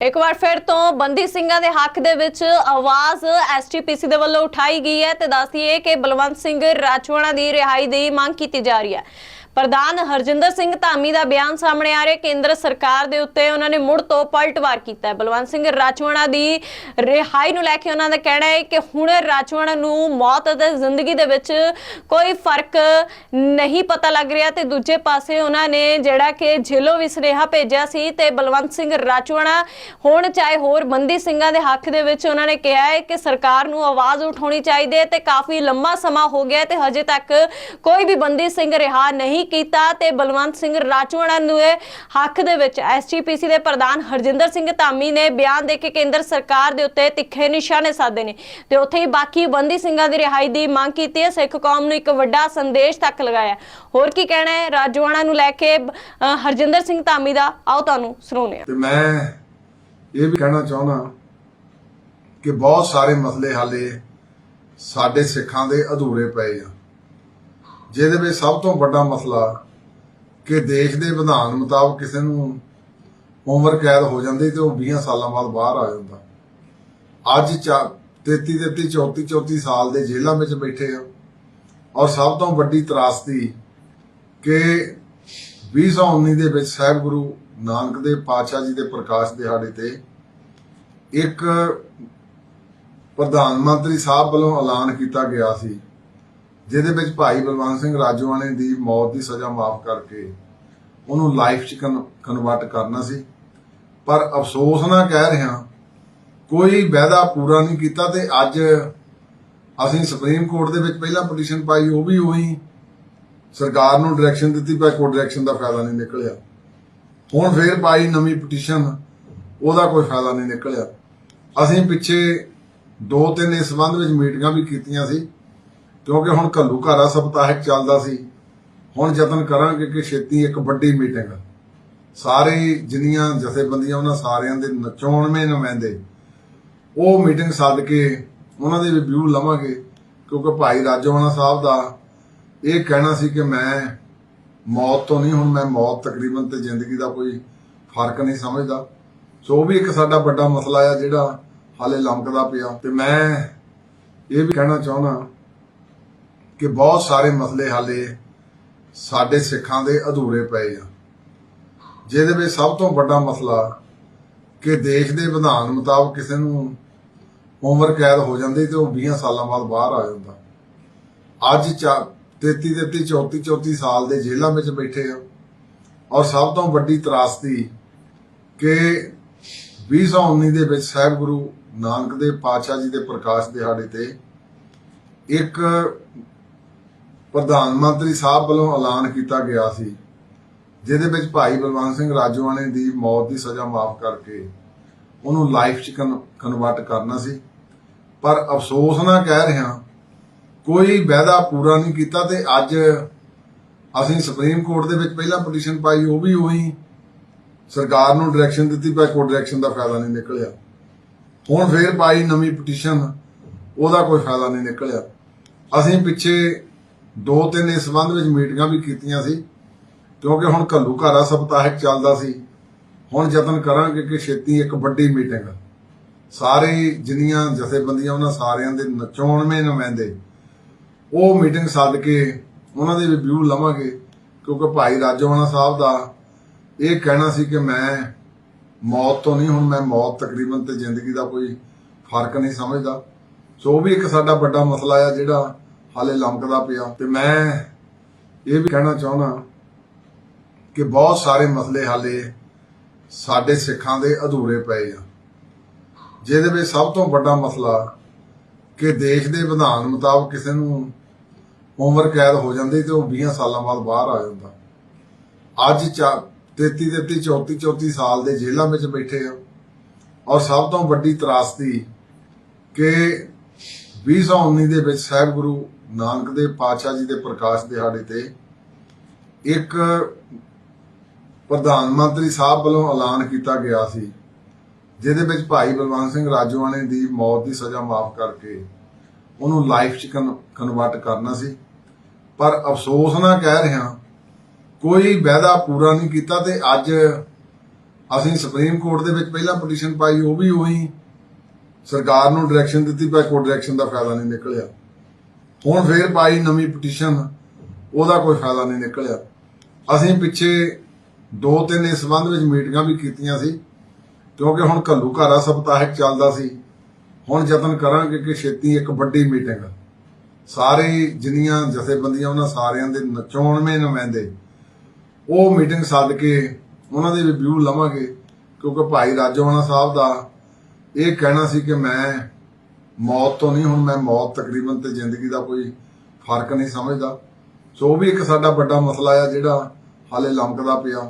ਇੱਕ ਵਾਰ ਫਿਰ ਤੋਂ ਬੰਦੀ ਸਿੰਘਾਂ ਦੇ ਹੱਕ ਦੇ ਵਿੱਚ ਆਵਾਜ਼ ਐਸਟੀਪੀਸੀ ਦੇ ਵੱਲੋਂ ਉਠਾਈ ਗਈ ਹੈ ਤੇ ਦੱਸਦੀਏ ਕਿ ਬਲਵੰਤ ਸਿੰਘ ਰਾਜਵਾੜਾ ਦੀ ਰਿਹਾਈ ਦੀ ਮੰਗ ਕੀਤੀ ਜਾ ਰਹੀ ਹੈ। ਪ੍ਰਧਾਨ ਹਰਜਿੰਦਰ ਸਿੰਘ ਧਾਮੀ ਦਾ ਬਿਆਨ ਸਾਹਮਣੇ ਆ ਰਿਹਾ ਕੇਂਦਰ ਸਰਕਾਰ ਦੇ ਉੱਤੇ ਉਹਨਾਂ ਨੇ ਮੁੜ ਤੋਂ ਪਲਟਵਾਰ ਕੀਤਾ ਹੈ। ਬਲਵੰਤ ਸਿੰਘ ਰਾਜਵਾੜਾ ਦੀ ਰਿਹਾਈ ਨੂੰ ਲੈ ਕੇ ਉਹਨਾਂ ਦਾ ਕਹਿਣਾ ਹੈ ਕਿ ਹੁਣ ਰਾਜਵਾੜਾ ਨੂੰ ਮੌਤ ਅਤੇ ਜ਼ਿੰਦਗੀ ਦੇ ਵਿੱਚ ਕੋਈ ਫ਼ਰਕ ਨਹੀਂ ਪਤਾ ਲੱਗ ਰਿਹਾ ਤੇ ਦੂਜੇ ਪਾਸੇ ਉਹਨਾਂ ਨੇ ਜਿਹੜਾ ਕਿ ਜੇਲ੍ਹੋਂ ਵੀ ਸੁਨੇਹਾ ਭੇਜਿਆ ਸੀ ਤੇ ਬਲਵੰਤ ਸਿੰਘ ਰਾਜਵਾੜਾ ਹੁਣ ਚਾਹੇ ਹੋਰ ਬੰਦੀ ਸਿੰਘਾਂ ਦੇ ਹੱਕ ਦੇ ਵਿੱਚ ਉਹਨਾਂ ਨੇ ਕਿਹਾ ਹੈ ਕਿ ਸਰਕਾਰ ਨੂੰ ਆਵਾਜ਼ ਉਠਾਉਣੀ ਚਾਹੀਦੀ ਹੈ ਤੇ ਕਾਫੀ ਲੰਮਾ ਸਮਾਂ ਹੋ ਗਿਆ ਹੈ ਤੇ ਹਜੇ ਤੱਕ ਕੋਈ ਵੀ ਬੰਦੀ ਸਿੰਘ ਰਿਹਾ ਨਹੀਂ ਕੀਤਾ ਤੇ ਬਲਵੰਤ ਸਿੰਘ ਰਾਜਵਾੜਾ ਨੂੰ ਹੱਕ ਦੇ ਵਿੱਚ ਐਸਜੀਪੀਸੀ ਦੇ ਪ੍ਰਧਾਨ ਹਰਜਿੰਦਰ ਸਿੰਘ ਧਾਮੀ ਨੇ ਬਿਆਨ ਦੇ ਕੇ ਕੇਂਦਰ ਸਰਕਾਰ ਦੇ ਉੱਤੇ ਤਿੱਖੇ ਨਿਸ਼ਾਨੇ ਸਾਧੇ ਨੇ ਤੇ ਉੱਥੇ ਹੀ ਬਾਕੀ ਬੰਦੀ ਸਿੰਘਾਂ ਦੀ ਰਿਹਾਈ ਦੀ ਮੰਗ ਕੀਤੀ ਹੈ। ਸਿੱਖ ਕੌਮ ਨੂੰ ਇੱਕ ਵੱਡਾ ਸੰਦੇਸ਼ ਤੱਕ ਲਗਾਇਆ ਹੋਰ ਕੀ ਕਹਿਣਾ ਹੈ? ਰਾਜਵਾੜਾ ਨੂੰ ਲੈ ਕੇ ਹਰਜਿੰਦਰ ਸਿੰਘ ਧਾਮੀ ਦਾ ਆਓ ਤੁਹਾਨੂੰ ਸੁਣਾਉਂਦੇ ਹਾਂ। ਤੇ ਮੈਂ ਇਹ ਵੀ ਕਹਿਣਾ ਚਾਹੁੰਦਾ ਕਿ ਬਹੁਤ ਸਾਰੇ ਮਸਲੇ ਹਾਲੇ ਸਾਡੇ ਸਿੱਖਾਂ ਦੇ ਅਧੂਰੇ ਪਏ ਆ। ਜਿਹਦੇ ਵਿੱਚ ਸਭ ਤੋਂ ਵੱਡਾ ਮਸਲਾ ਕਿ ਦੇਸ਼ ਦੇ ਵਿਧਾਨ ਮੁਤਾਬਕ ਕਿਸੇ ਨੂੰ ਉਮਰ ਕੈਦ ਹੋ ਜਾਂਦੀ ਤੇ ਉਹ 20 ਸਾਲਾਂ ਬਾਅਦ ਬਾਹਰ ਆ ਜਾਂਦਾ। ਅੱਜ 33 33 34 34 ਸਾਲ ਦੇ ਜੇਲ੍ਹਾਂ ਵਿੱਚ ਬੈਠੇ ਆ ਔਰ ਸਭ ਤੋਂ ਵੱਡੀ ਤਰਾਸਦੀ ਕਿ 2019 ਦੇ ਵਿੱਚ ਸਾਹਿਬ ਗੁਰੂ ਨਾਨਕ ਦੇਵ ਪਾਤਸ਼ਾਹ ਜੀ ਦੇ ਪ੍ਰਕਾਸ਼ ਦਿਹਾੜੇ ਤੇ ਇੱਕ ਪ੍ਰਧਾਨ ਮੰਤਰੀ ਸਾਹਿਬ ਵੱਲੋਂ ਐਲਾਨ ਕੀਤਾ ਗਿਆ ਸੀ ਜਿਹਦੇ ਵਿੱਚ ਭਾਈ ਬਲਵੰਤ ਸਿੰਘ ਰਾਜੋਆਣੇ ਦੀ ਮੌਤ ਦੀ ਸਜ਼ਾ ਮਾਫ ਕਰਕੇ ਉਹਨੂੰ ਲਾਈਫ ਚ ਕਨਵਰਟ ਕਰਨਾ ਸੀ। ਪਰ ਅਫਸੋਸ ਨਾਲ ਕਹਿ ਰਿਹਾ, ਕੋਈ ਵਾਅਦਾ ਪੂਰਾ ਨਹੀਂ ਕੀਤਾ ਤੇ ਅੱਜ ਅਸੀਂ ਸੁਪਰੀਮ ਕੋਰਟ ਦੇ ਵਿੱਚ ਪਹਿਲਾਂ ਪਟੀਸ਼ਨ ਪਾਈ, ਉਹ ਵੀ ਉਹੀ ਸਰਕਾਰ ਨੂੰ ਡਾਇਰੈਕਸ਼ਨ ਦਿੱਤੀ, ਪਰ ਕੋਈ ਡਾਇਰੈਕਸ਼ਨ ਦਾ ਫਾਇਦਾ ਨਹੀਂ ਨਿਕਲਿਆ। ਹੁਣ ਫੇਰ ਪਾਈ ਨਵੀਂ ਪਟੀਸ਼ਨ ਉਹਦਾ ਕੋਈ ਫਾਇਦਾ ਨਹੀਂ ਨਿਕਲਿਆ। ਅਸੀਂ ਪਿੱਛੇ ਦੋ ਤਿੰਨ ਇਸ ਸੰਬੰਧ ਵਿੱਚ ਮੀਟਿੰਗਾਂ ਵੀ ਕੀਤੀਆਂ ਸੀ। ਕਿਉਂਕਿ ਹੁਣ ਘੱਲੂ ਘਾਰਾ ਸਪਤਾਹਿਕ ਚੱਲਦਾ ਸੀ। ਹੁਣ ਯਤਨ ਕਰਾਂਗੇ ਕਿ ਛੇਤੀ ਇੱਕ ਵੱਡੀ ਮੀਟਿੰਗ। ਸਾਰੇ ਜਿੰਨੀਆਂ ਜਥੇਬੰਦੀਆਂ ਉਹਨਾਂ ਸਾਰਿਆਂ ਦੇ ਨਚਾਉਣਵੇਂ ਨੁਮਾਇੰਦੇ, ਉਹ ਮੀਟਿੰਗ ਸੱਦ ਕੇ ਉਹਨਾਂ ਦੇ ਰਿਵਿਊ ਲਵਾਂਗੇ। ਕਿਉਂਕਿ ਭਾਈ ਰਾਜੋਆਣਾ ਸਾਹਿਬ ਦਾ ਇਹ ਕਹਿਣਾ ਸੀ ਕਿ ਮੈਂ ਮੌਤ ਤੋਂ ਨਹੀਂ, ਹੁਣ ਮੈਂ ਮੌਤ ਤਕਰੀਬਨ ਤੇ ਜ਼ਿੰਦਗੀ ਦਾ ਕੋਈ ਫ਼ਰਕ ਨਹੀਂ ਸਮਝਦਾ। ਸੋ ਉਹ ਵੀ ਇੱਕ ਸਾਡਾ ਵੱਡਾ ਮਸਲਾ ਆ ਜਿਹੜਾ ਹਾਲੇ ਲੰਕਦਾ ਪਿਆ। ਤੇ ਮੈਂ ਇਹ ਵੀ ਕਹਿਣਾ ਚਾਹੁੰਦਾ ਕਿ ਬਹੁਤ ਸਾਰੇ ਮਸਲੇ ਹਾਲੇ ਸਾਡੇ ਸਿੱਖਾਂ ਦੇ ਅਧੂਰੇ ਪਏ ਆ। ਜਿਹਦੇ ਵਿੱਚ ਸਭ ਤੋਂ ਵੱਡਾ ਮਸਲਾ ਕਿ ਦੇਸ਼ ਦੇ ਵਿਧਾਨ ਮੁਤਾਬਕ ਕਿਸੇ ਨੂੰ ਉਮਰ ਕੈਦ ਹੋ ਜਾਂਦੀ ਤੇ ਉਹ 20 ਸਾਲਾਂ ਬਾਅਦ ਬਾਹਰ ਆ ਜਾਂਦਾ। ਅੱਜ 33 33 34 34 ਸਾਲ ਦੇ ਜੇਲ੍ਹਾਂ ਵਿੱਚ ਬੈਠੇ ਆ ਔਰ ਸਭ ਤੋਂ ਵੱਡੀ ਤਰਾਸਦੀ ਕਿ 2019 ਦੇ ਵਿੱਚ ਸਾਹਿਬ ਗੁਰੂ ਨਾਨਕ ਦੇਵ ਪਾਤਸ਼ਾਹ ਜੀ ਦੇ ਪ੍ਰਕਾਸ਼ ਦਿਹਾੜੇ ਤੇ ਇੱਕ ਪ੍ਰਧਾਨ ਮੰਤਰੀ ਸਾਹਿਬ ਵੱਲੋਂ ਐਲਾਨ ਕੀਤਾ ਗਿਆ ਸੀ, ਜਿਹਦੇ ਵਿੱਚ ਭਾਈ ਬਲਵੰਤ ਸਿੰਘ ਰਾਜੋਆਣੇ ਦੀ ਮੌਤ ਦੀ ਸਜ਼ਾ ਮਾਫ ਕਰਕੇ ਉਹਨੂੰ ਲਾਈਫ ਚ ਕਨਵਰਟ ਕਰਨਾ ਸੀ। ਪਰ ਅਫਸੋਸ ਨਾਲ ਕਹਿ ਰਿਹਾ, ਕੋਈ ਵਾਅਦਾ ਪੂਰਾ ਨਹੀਂ ਕੀਤਾ ਤੇ ਅੱਜ ਅਸੀਂ ਸੁਪਰੀਮ ਕੋਰਟ ਦੇ ਵਿੱਚ ਪਹਿਲਾਂ ਪਟੀਸ਼ਨ ਪਾਈ, ਉਹ ਵੀ ਉਹੀ ਸਰਕਾਰ ਨੂੰ ਡਾਇਰੈਕਸ਼ਨ ਦਿੱਤੀ, ਪਰ ਕੋਈ ਡਾਇਰੈਕਸ਼ਨ ਦਾ ਫਾਇਦਾ ਨਹੀਂ ਨਿਕਲਿਆ। ਹੁਣ ਫੇਰ ਪਾਈ ਨਵੀਂ ਪਟੀਸ਼ਨ ਉਹਦਾ ਕੋਈ ਫਾਇਦਾ ਨਹੀਂ ਨਿਕਲਿਆ। ਅਸੀਂ ਪਿੱਛੇ ਦੋ ਤਿੰਨ ਇਸ ਸੰਬੰਧ ਵਿੱਚ ਮੀਟਿੰਗਾਂ ਵੀ ਕੀਤੀਆਂ ਸੀ, ਕਿਉਂਕਿ ਹੁਣ ਘੱਲੂ ਘਾਰਾ ਸਪਤਾਹਿਕ ਚੱਲਦਾ ਸੀ। ਹੁਣ ਯਤਨ ਕਰਾਂਗੇ ਕਿ ਛੇਤੀ ਇੱਕ ਵੱਡੀ ਮੀਟਿੰਗ। ਸਾਰੇ ਜਿੰਨੀਆਂ ਜਥੇਬੰਦੀਆਂ ਉਹਨਾਂ ਸਾਰਿਆਂ ਦੇ ਨਚਾਉਣਵੇਂ ਨੁਮਾਇੰਦੇ, ਉਹ ਮੀਟਿੰਗ ਸੱਦ ਕੇ ਉਹਨਾਂ ਦੇ ਰਿਵਿਊ ਲਵਾਂਗੇ, ਕਿਉਂਕਿ ਭਾਈ ਰਾਜੋਆਣਾ ਸਾਹਿਬ ਦਾ ਇਹ ਕਹਿਣਾ ਸੀ ਕਿ ਮੈਂ ਮੌਤ ਤੋਂ ਨਹੀਂ, ਹੁਣ ਮੈਂ ਮੌਤ ਤਕਰੀਬਨ ਤੇ ਜ਼ਿੰਦਗੀ ਦਾ ਕੋਈ ਫ਼ਰਕ ਨਹੀਂ ਸਮਝਦਾ। ਸੋ ਉਹ ਵੀ ਇੱਕ ਸਾਡਾ ਵੱਡਾ ਮਸਲਾ ਆ, ਜਿਹੜਾ ਹਾਲੇ ਲੰਕਦਾ ਪਿਆ। ਤੇ ਮੈਂ ਇਹ ਵੀ ਕਹਿਣਾ ਚਾਹੁੰਦਾ ਕਿ ਬਹੁਤ ਸਾਰੇ ਮਸਲੇ ਹਾਲੇ ਸਾਡੇ ਸਿੱਖਾਂ ਦੇ ਅਧੂਰੇ ਪਏ ਆ। ਜਿਹਦੇ ਵਿੱਚ ਸਭ ਤੋਂ ਵੱਡਾ ਮਸਲਾ ਕਿ ਦੇਸ਼ ਦੇ ਵਿਧਾਨ ਮੁਤਾਬਕ ਕਿਸੇ ਨੂੰ ਉਮਰ ਕੈਦ ਹੋ ਜਾਂਦੀ ਤੇ ਉਹ 20 ਸਾਲਾਂ ਬਾਅਦ ਬਾਹਰ ਆ ਜਾਂਦਾ। ਅੱਜ 33 33 34 34 ਸਾਲ ਦੇ ਜੇਲ੍ਹਾਂ ਵਿੱਚ ਬੈਠੇ ਆ ਔਰ ਸਭ ਤੋਂ ਵੱਡੀ ਤਰਾਸਦੀ ਕਿ 2019 ਦੇ ਵਿੱਚ ਸਾਹਿਬ ਗੁਰੂ ਨਾਨਕ ਦੇਵ ਪਾਤਸ਼ਾਹ ਜੀ ਦੇ ਪ੍ਰਕਾਸ਼ ਦਿਹਾੜੇ ਤੇ ਇੱਕ ਪ੍ਰਧਾਨ ਮੰਤਰੀ ਸਾਹਿਬ ਵੱਲੋਂ ਐਲਾਨ ਕੀਤਾ ਗਿਆ ਸੀ, ਜਿਹਦੇ ਵਿੱਚ ਭਾਈ ਬਲਵੰਤ ਸਿੰਘ ਰਾਜੋਆਣੇ ਦੀ ਮੌਤ ਦੀ ਸਜ਼ਾ ਮਾਫ ਕਰਕੇ ਉਹਨੂੰ ਲਾਈਫ ਚ ਕਨਵਰਟ ਕਰਨਾ ਸੀ। ਪਰ ਅਫਸੋਸ ਨਾਲ ਕਹਿ ਰਿਹਾ, ਕੋਈ ਵਾਅਦਾ ਪੂਰਾ ਨਹੀਂ ਕੀਤਾ ਤੇ ਅੱਜ ਅਸੀਂ ਸੁਪਰੀਮ ਕੋਰਟ ਦੇ ਵਿੱਚ ਪਹਿਲਾਂ ਪਟੀਸ਼ਨ ਪਾਈ, ਉਹ ਵੀ ਉਹੀ ਸਰਕਾਰ ਨੂੰ ਡਾਇਰੈਕਸ਼ਨ ਦਿੱਤੀ, ਪਰ ਕੋਈ ਡਾਇਰੈਕਸ਼ਨ ਦਾ ਫਾਇਦਾ ਨਹੀਂ ਨਿਕਲਿਆ। ਹੁਣ ਫੇਰ ਪਾਈ ਨਵੀਂ ਪਟੀਸ਼ਨ ਉਹਦਾ ਕੋਈ ਫਾਇਦਾ ਨਹੀਂ ਨਿਕਲਿਆ। ਅਸੀਂ ਪਿੱਛੇ ਦੋ ਤਿੰਨ ਇਸ ਸੰਬੰਧ ਵਿੱਚ ਮੀਟਿੰਗਾਂ ਵੀ ਕੀਤੀਆਂ ਸੀ, ਕਿਉਂਕਿ ਹੁਣ ਘੱਲੂ ਘਾਰਾ ਸਪਤਾਹਿਕ ਚੱਲਦਾ ਸੀ। ਹੁਣ ਯਤਨ ਕਰਾਂਗੇ ਕਿ ਛੇਤੀ ਇੱਕ ਵੱਡੀ ਮੀਟਿੰਗ ਸਾਰੇ ਜਿੰਨੀਆਂ ਜਥੇਬੰਦੀਆਂ ਉਹਨਾਂ ਸਾਰਿਆਂ ਦੇ ਨਚੋਣਵੇਂ ਨੁਮਾਇੰਦੇ, ਉਹ ਮੀਟਿੰਗ ਸੱਦ ਕੇ ਉਹਨਾਂ ਦੇ ਰਿਵਿਊ ਲਵਾਂਗੇ, ਕਿਉਂਕਿ ਭਾਈ ਰਾਜੋਆਣਾ ਸਾਹਿਬ ਦਾ ਇਹ ਕਹਿਣਾ ਸੀ ਕਿ ਮੈਂ ਮੌਤ ਤੋਂ ਨਹੀਂ, ਹੁਣ ਮੈਂ ਮੌਤ ਤਕਰੀਬਨ ਤੇ ਜ਼ਿੰਦਗੀ ਦਾ ਕੋਈ ਫ਼ਰਕ ਨਹੀਂ ਸਮਝਦਾ। ਸੋ ਉਹ ਵੀ ਇੱਕ ਸਾਡਾ ਵੱਡਾ ਮਸਲਾ ਆ, ਜਿਹੜਾ ਹਾਲੇ ਲੰਕਦਾ ਪਿਆ